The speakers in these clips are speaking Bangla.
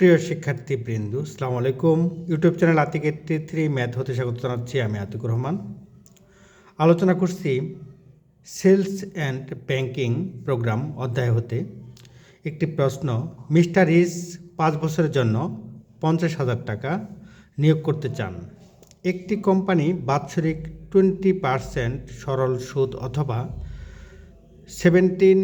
প্রিয় শিক্ষার্থী বৃন্দু সালাম আলাইকুম। YouTube channel Atik eighty three math হতে স্বাগত জানাচ্ছি আমি আতিকুর রহমান। আলোচনা করছি সেলস অ্যান্ড ব্যাংকিং প্রোগ্রাম অধ্যায় হতে। একটি প্রশ্ন, মিস্টার ইস পাঁচ বছরের জন্য পঞ্চাশ হাজার টাকা নিয়োগ করতে চান। একটি কোম্পানি বাৎসরিক টোয়েন্টি পার্সেন্ট সরল সুদ অথবা সেভেন্টিন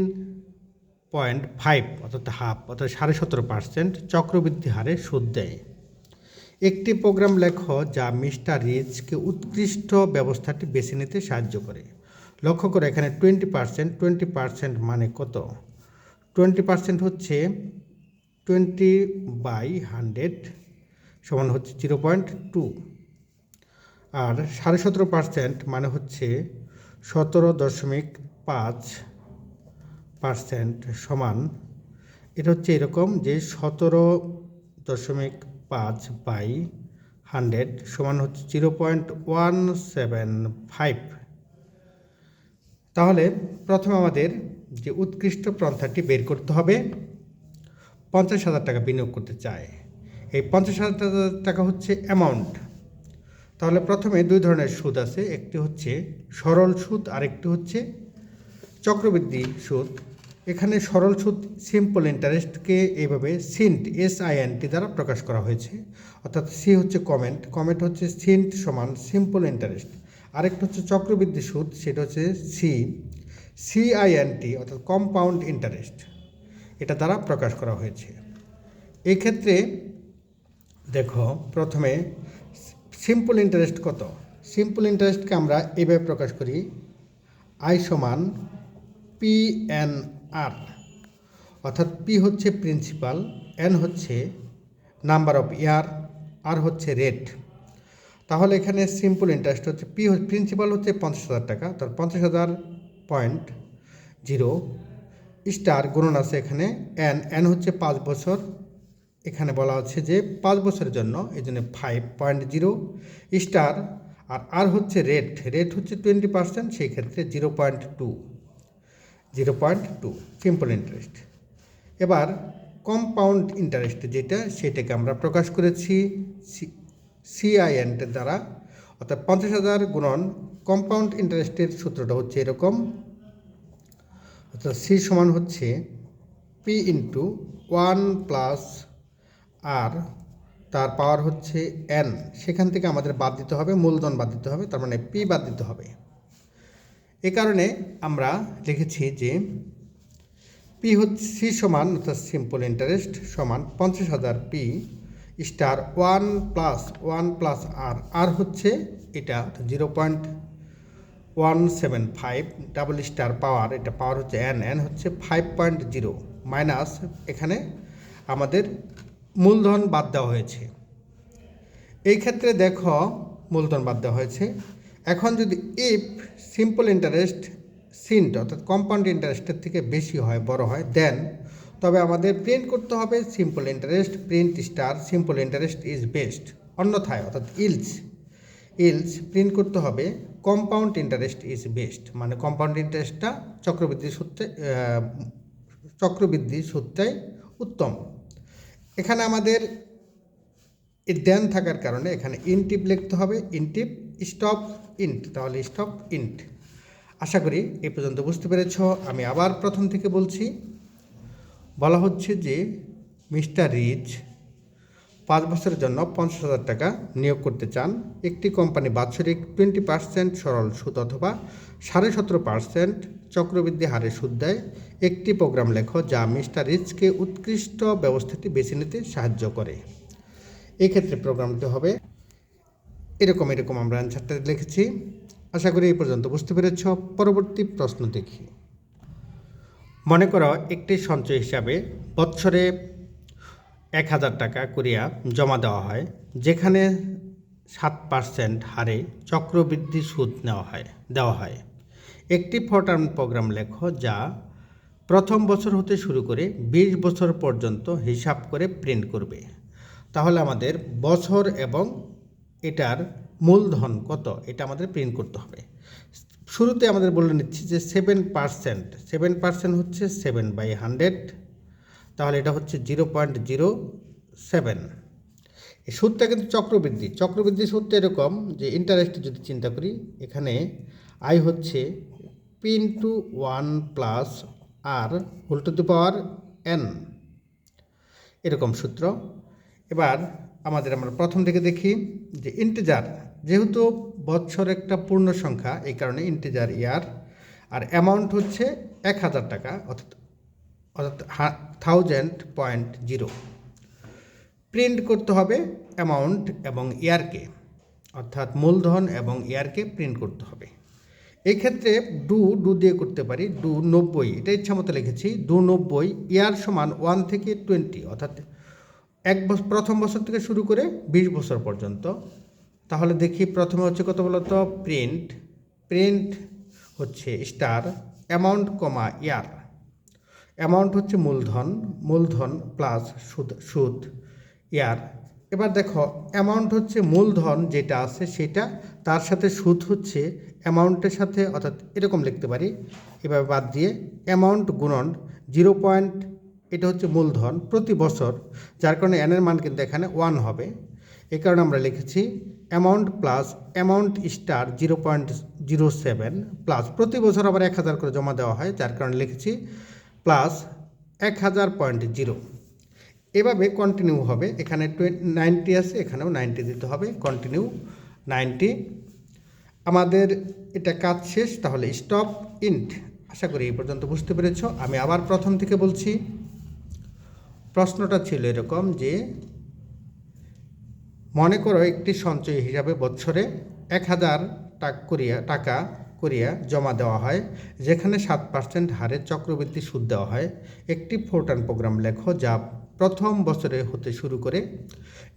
পয়েন্ট ফাইভ অর্থাৎ হাফ অর্থাৎ সাড়ে সতেরো পার্সেন্ট চক্রবৃদ্ধি হারে সুদ দেয়। একটি প্রোগ্রাম লেখো যা মিস্টার রিচকে উৎকৃষ্ট ব্যবস্থাটি বেছে নিতে সাহায্য করে। লক্ষ্য করে, এখানে টোয়েন্টি পার্সেন্ট টোয়েন্টি পার্সেন্ট মানে কত? টোয়েন্টি পার্সেন্ট হচ্ছে টোয়েন্টি বাই হান্ড্রেড সমান হচ্ছে জিরো পয়েন্ট টু আর সাড়ে সতেরো পার্সেন্ট মানে হচ্ছে সতেরো দশমিক পাঁচ পার্সেন্ট সমান, এটা হচ্ছে এরকম যে সতেরো দশমিক পাঁচ বাই হান্ড্রেড সমান হচ্ছে zero point one seven five. তাহলে প্রথমে আমাদের যে উৎকৃষ্ট পন্থাটি বের করতে হবে, পঞ্চাশ হাজার টাকা বিনিয়োগ করতে চায়। এই পঞ্চাশ হাজার টাকা হচ্ছে অ্যামাউন্ট তাহলে প্রথমে দুই ধরনের সুদ আছে, একটি হচ্ছে সরল সুদ আরেকটি হচ্ছে চক্রবৃদ্ধি সুদ। এখানে সরল সুদ সিম্পল ইন্টারেস্টকে এইভাবে সিন্ট এস টি দ্বারা প্রকাশ করা হয়েছে। অর্থাৎ সি হচ্ছে কমেন্ট কমেন্ট হচ্ছে সিন্ট সমান সিম্পল ইন্টারেস্ট আরেকটা হচ্ছে চক্রবৃদ্ধি সুদ, সেটা হচ্ছে সি সিআইএনটি অর্থাৎ কম্পাউন্ড ইন্টারেস্ট এটা দ্বারা প্রকাশ করা হয়েছে। এই ক্ষেত্রে দেখো, প্রথমে সিম্পল ইন্টারেস্ট কত? সিম্পল ইন্টারেস্টকে আমরা এভাবে প্রকাশ করি আই সমান পি এন আর। অর্থাৎ পি হচ্ছে প্রিন্সিপাল এন হচ্ছে নাম্বার অফ ইয়ার আর হচ্ছে রেট তাহলে এখানে সিম্পল ইন্টারেস্ট হচ্ছে পি প্রিন্সিপাল হচ্ছে পঞ্চাশ হাজার টাকা, তার পঞ্চাশ হাজার পয়েন্ট জিরো স্টার গুণন আছে এখানে এন এন হচ্ছে পাঁচ বছর। এখানে বলা হচ্ছে যে পাঁচ বছরের জন্য, এই জন্য ফাইভ পয়েন্ট জিরো স্টার আর আর হচ্ছে রেট রেট হচ্ছে টোয়েন্টি পার্সেন্ট সেই ক্ষেত্রে zero point two zero point two simple interest এবার কম্পাউন্ড ইন্টারেস্ট যেটা, সেটাকে আমরা প্রকাশ করেছি সিআইএনটের দ্বারা, অর্থাৎ পঞ্চাশ হাজার গুণন কম্পাউন্ড ইন্টারেস্টের সূত্রটা হচ্ছে এরকম। অর্থাৎ সি সমান হচ্ছে P into one plus R তার পাওয়ার হচ্ছে এন সেখান থেকে আমাদের বাদ দিতে হবে, মূলধন বাদ দিতে হবে, তার মানে পি বাদ দিতে হবে। কারণে আমরা লিখেছি যে পি হচ্ছে সি সমান অর্থাৎ সিম্পল ইন্টারেস্ট সমান পঞ্চাশ হাজার P star one plus one plus R R হচ্ছে এটা zero point one seven five double star power এটা পাওয়ার হচ্ছে এন এন হচ্ছে ফাইভ পয়েন্ট জিরো মাইনাস এখানে আমাদের মূলধন বাদ দেওয়া হয়েছে। এই ক্ষেত্রে দেখো মূলধন বাদ দেওয়া হয়েছে। এখন যদি ইফ সিম্পল ইন্টারেস্ট সিন্ট অর্থাৎ কম্পাউন্ড ইন্টারেস্টের থেকে বেশি হয়, বড় হয় দেন তবে আমাদের প্রিন্ট করতে হবে simple interest print star simple interest is best অন্যথায় অর্থাৎ ইলস ইলস প্রিন্ট করতে হবে কম্পাউন্ড ইন্টারেস্ট ইজ বেস্ট মানে কম্পাউন্ড ইন্টারেস্টটা চক্রবৃদ্ধি সূত্রে চক্রবৃদ্ধি সূত্রে উত্তম। এখানে আমাদের দেন থাকার কারণে এখানে ইনটিপ লিখতে হবে ইনটিপ স্টপ ইন্ট তাহলে স্টপ ইন্ট আশা করি এই পর্যন্ত বুঝতে পেরেছ। আমি আবার প্রথম থেকে বলছি, বলা হচ্ছে যে মিস্টার রিচ পাঁচ বছরের জন্য পঞ্চাশ হাজার টাকা নিয়োগ করতে চান। একটি কোম্পানি বাৎসরিক টোয়েন্টি পার্সেন্ট সরল সুদ অথবা সাড়ে সতেরো পার্সেন্ট চক্রবৃদ্ধি হারে সুদ দেয়। একটি প্রোগ্রাম লেখো যা মিস্টার রিচকে উৎকৃষ্ট ব্যবস্থাটি বেছে নিতে সাহায্য করে। এক্ষেত্রে প্রোগ্রামটি হবে এরকম এরকম আমরা অ্যান্সারটা লিখেছি। আশা করি এই পর্যন্ত বুঝতে পেরেছ। পরবর্তী প্রশ্ন দেখি। মনে করো একটি সঞ্চয় হিসাবে বৎসরে এক হাজার টাকা করিয়া জমা দেওয়া হয়, যেখানে সাত পার্সেন্ট হারে চক্রবৃদ্ধি সুদ নেওয়া হয়, দেওয়া হয়। একটি ফটার্ম প্রোগ্রাম লেখো যা প্রথম বছর হতে শুরু করে বিশ বছর পর্যন্ত হিসাব করে প্রিন্ট করবে। তাহলে আমাদের বছর এবং এটার মূলধন কত? এটা আমাদের প্রিন্ট করতে হবে। শুরুতে আমাদের বলে নিচ্ছি যে সেভেন পার্সেন্ট সেভেন পার্সেন্ট হচ্ছে সেভেন বাই হান্ড্রেড তাহলে এটা হচ্ছে জিরো পয়েন্ট জিরো সেভেন এই সুদটা কিন্তু চক্রবৃদ্ধি চক্রবৃদ্ধি সুদটা এরকম যে ইন্টারেস্ট যদি চিন্তা করি, এখানে আই হচ্ছে P into one plus R whole to the power N এরকম সূত্র। এবার আমাদের আমরা প্রথম থেকে দেখি। যে ইন্টিজার যেহেতু বছর একটা পূর্ণ সংখ্যা, এই কারণে ইন্টিজার ইয়ার আর অ্যামাউন্ট হচ্ছে এক হাজার টাকা, অর্থাৎ অর্থাৎ থাউজেন্ড পয়েন্ট জিরো প্রিন্ট করতে হবে অ্যামাউন্ট এবং ইয়ারকে অর্থাৎ মূলধন এবং ইয়ারকে প্রিন্ট করতে হবে। এই ক্ষেত্রে ডু ডু দিয়ে করতে পারি ডু নব্বই, এটা ইচ্ছা মতো লিখেছি ডু নব্বই ইয়ার সমান ওয়ান থেকে টোয়েন্টি অর্থাৎ এক বছর প্রথম বছর থেকে শুরু করে বিশ বছর পর্যন্ত। তাহলে দেখি প্রথমে হচ্ছে কত বলতো প্রিন্ট প্রিন্ট হচ্ছে star amount comma year amount হচ্ছে মূলধন মূলধন প্লাস সুদ সুদ ইয়ার এবার দেখো অ্যামাউন্ট হচ্ছে মূলধন যেটা আছে সেটা, তার সাথে সুদ হচ্ছে অ্যামাউন্টের সাথে, অর্থাৎ এরকম লিখতে পারি। এভাবে বাদ দিয়ে অ্যামাউন্ট গুণন জিরো পয়েন্ট এটা হচ্ছে মূলধন প্রতি বছর, যার কারণে এনের মান কিন্তু এখানে ওয়ান হবে। এই কারণে আমরা লিখেছি amount plus amount star zero point zero seven plus প্রতি বছর আবার এক হাজার করে জমা দেওয়া হয়, যার কারণে লিখেছি প্লাস এক হাজার পয়েন্ট জিরো এভাবে কন্টিনিউ হবে, এখানে নাইনটি আছে, এখানেও নাইনটি দিতে হবে কন্টিনিউ নাইনটি আমাদের এটা কাজ শেষ, তাহলে স্টপ ইন্ট আশা করি এই পর্যন্ত বুঝতে পেরেছ। আমি আবার প্রথম থেকে বলছি। প্রশ্নটা ছিল এরকম যে, মনে করো একটি সঞ্চয় হিসাবে বছরে এক হাজার টাকা করিয়া টাকা করিয়া জমা দেওয়া হয়, যেখানে সাত পার্সেন্ট হারে চক্রবৃদ্ধি সুদ দেওয়া হয়। একটি ফোরটান প্রোগ্রাম লেখো যা প্রথম বছরে হতে শুরু করে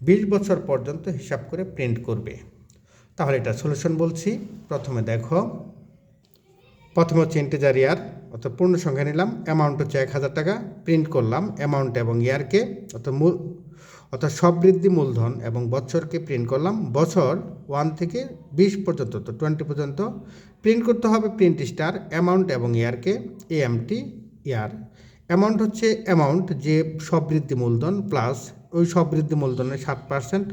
বিশ বছর পর্যন্ত হিসাব করে প্রিন্ট করবে। তাহলে এটা সলিউশন বলছি। প্রথমে দেখো, প্রথমে হচ্ছে ইন্টেজার ইয়ার অর্থাৎ পূর্ণ সংখ্যা নিলাম অ্যামাউন্ট হচ্ছে এক হাজার টাকা প্রিন্ট করলাম অ্যামাউন্ট এবং ইয়ারকে অর্থাৎ মূল, অর্থাৎ সবৃদ্ধি মূলধন এবং বছরকে প্রিন্ট করলাম, বছর ওয়ান থেকে বিশ পর্যন্ত তো টোয়েন্টি পর্যন্ত প্রিন্ট করতে হবে প্রিন্ট স্টার অ্যামাউন্ট এবং ইয়ারকে এএমটি ইয়ার অ্যামাউন্ট হচ্ছে অ্যামাউন্ট যে সবৃদ্ধি মূলধন প্লাস ওই সবৃদ্ধি মূলধনের সাত পার্সেন্ট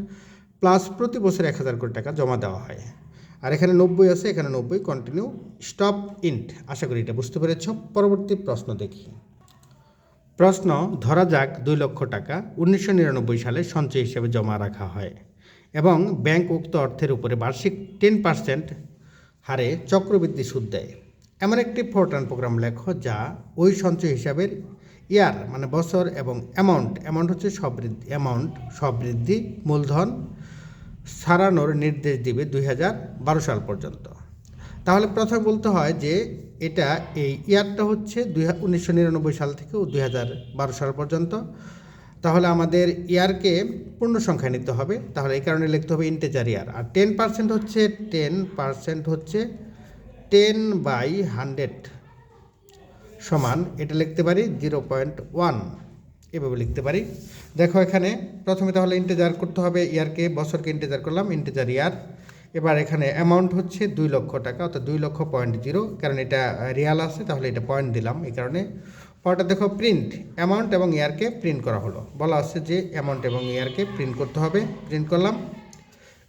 প্লাস প্রতি বছর এক হাজার কোটি টাকা জমা দেওয়া হয়। আর এখানে নব্বই আছে, এখানে নব্বই কন্টিনিউ স্টপ ইন্ট আশা করি এটা বুঝতে পেরেছ। পরবর্তী প্রশ্ন দেখি। প্রশ্ন, ধরা যাক দুই লক্ষ টাকা, উনিশশো নিরানব্বই সালে সঞ্চয় হিসেবে জমা রাখা হয় এবং ব্যাংক উক্ত অর্থের উপরে বার্ষিক টেন পার্সেন্ট হারে চক্রবৃদ্ধি সুদ দেয়। এমন একটি ফোরটান প্রোগ্রাম লেখো যা ওই সঞ্চয় হিসাবের ইয়ার মানে বছর এবং অ্যামাউন্ট অ্যামাউন্ট হচ্ছে সবৃদ্ধি অ্যামাউন্ট সবৃদ্ধি মূলধন সারানোর নির্দেশ দিবে দুই হাজার বারো সাল পর্যন্ত। তাহলে প্রথমে বলতে হয় যে এটা এই ইয়ারটা হচ্ছে দুই উনিশশো নিরানব্বই সাল থেকে দুই হাজার সাল পর্যন্ত। তাহলে আমাদের ইয়ারকে পূর্ণ সংখ্যা নিতে হবে। তাহলে এই কারণে লিখতে হবে ইন্টেজার ইয়ার আর টেন পার্সেন্ট হচ্ছে টেন পার্সেন্ট হচ্ছে টেন বাই হান্ড্রেড সমান, এটা লিখতে পারি জিরো পয়েন্ট ওয়ান এভাবে লিখতে পারি। দেখো এখানে প্রথমে তাহলে ইন্টেজার করতে হবে ইয়ারকে বছরকে ইন্টেজার করলাম ইন্টেজার ইয়ার এবার এখানে অ্যামাউন্ট হচ্ছে দুই লক্ষ টাকা, অর্থাৎ দুই লক্ষ পয়েন্ট জিরো কারণ এটা রিয়াল আছে, তাহলে এটা পয়েন্ট দিলাম এই কারণে। পরটা দেখো প্রিন্ট অ্যামাউন্ট এবং ইয়ারকে প্রিন্ট করা হলো। বলা আছে যে অ্যামাউন্ট এবং ইয়ারকে প্রিন্ট করতে হবে প্রিন্ট করলাম।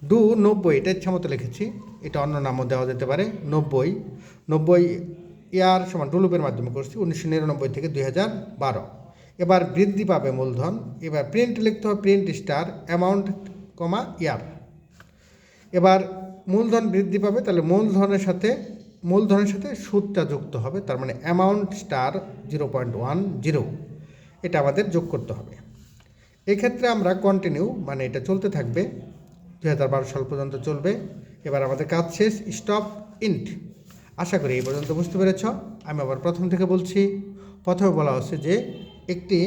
ডু নব্বই, এটা ইচ্ছা মতো লিখেছি। এটা অন্য নামও দেওয়া যেতে পারে, নব্বই। নব্বই ইয়ার সমান ডুলুপের মাধ্যমে করছি, উনিশশো নিরানব্বই থেকে দুই হাজার বারো। এবার বৃদ্ধি পাবে মূলধন। এবার প্রিন্ট লিখতে হবে print star amount comma year এবার মূলধন বৃদ্ধি পাবে, তাহলে মূলধনের সাথে মূলধনের সাথে সুদটা যুক্ত হবে, তার মানে amount star zero point one zero এটা আমাদের যোগ করতে হবে। এক্ষেত্রে আমরা কন্টিনিউ মানে এটা চলতে থাকবে দু হাজার বারো সাল পর্যন্ত চলবে। এবার আমাদের কাজ শেষ স্টপ ইন্ট আশা করি এই পর্যন্ত বুঝতে পেরেছ। আমি আবার প্রথম থেকে বলছি, প্রথমে বলা হচ্ছে যে একটি,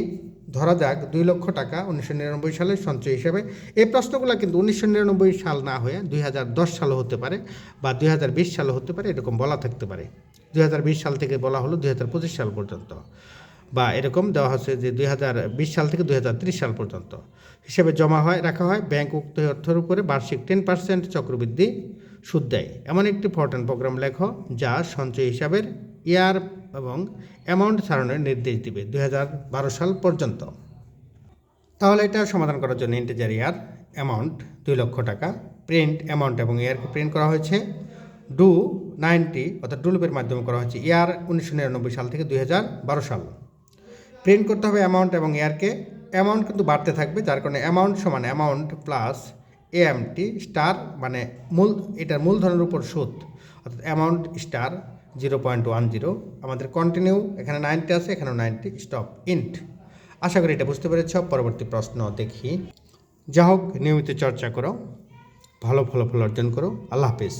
ধরা যাক, দুই লক্ষ টাকা উনিশশো নিরানব্বই সালের সঞ্চয় হিসাবে। এই প্রশ্নগুলো কিন্তু উনিশশো নিরানব্বই সাল না হয়ে দুই হাজার দশ সালও হতে পারে বা দুই হাজার বিশ সালও হতে পারে, এরকম বলা থাকতে পারে। দুই হাজার বিশ সাল থেকে বলা হলো দুই হাজার পঁচিশ সাল পর্যন্ত বা এরকম দেওয়া হচ্ছে যে দুই হাজার বিশ সাল থেকে দুই হাজার ত্রিশ সাল পর্যন্ত। হিসেবে জমা হয়, রাখা হয়, ব্যাংক উক্ত অর্থের উপরে বার্ষিক টেন পার্সেন্ট চক্রবৃদ্ধি সুদ দেয়। এমন একটি ফরটেন প্রোগ্রাম লেখো যা সঞ্চয় হিসাবের ইয়ার এবং অ্যামাউন্ট ছাড়ানোর নির্দেশ দিবে দু হাজার বারো সাল পর্যন্ত। তাহলে এটা সমাধান করার জন্য ইন্টেজার ইয়ার অ্যামাউন্ট দুই লক্ষ টাকা প্রিন্ট অ্যামাউন্ট এবং ইয়ারকে প্রিন্ট করা হয়েছে। ডু নাইনটি অর্থাৎ ডুলুপের মাধ্যমে করা হয়েছে ইয়ার উনিশশো নিরানব্বই সাল থেকে দুই হাজার বারো সাল। প্রিন্ট করতে হবে অ্যামাউন্ট এবং ইয়ারকে অ্যামাউন্ট কিন্তু বাড়তে থাকবে, যার কারণে অ্যামাউন্ট সমান অ্যামাউন্ট প্লাস এএমটি স্টার মানে মূল, এটার মূলধনের উপর সুদ, অর্থাৎ amount star zero point one zero. আমাদের কন্টিনিউ এখানে নাইনটি আছে, এখানেও নাইনটি স্টপ ইন্ট আশা করি এটা বুঝতে পেরেছ, পরবর্তী প্রশ্ন দেখি। যা হোক নিয়মিত চর্চা করো, ভালো ফলাফল অর্জন করো। আল্লাহ হাফিজ।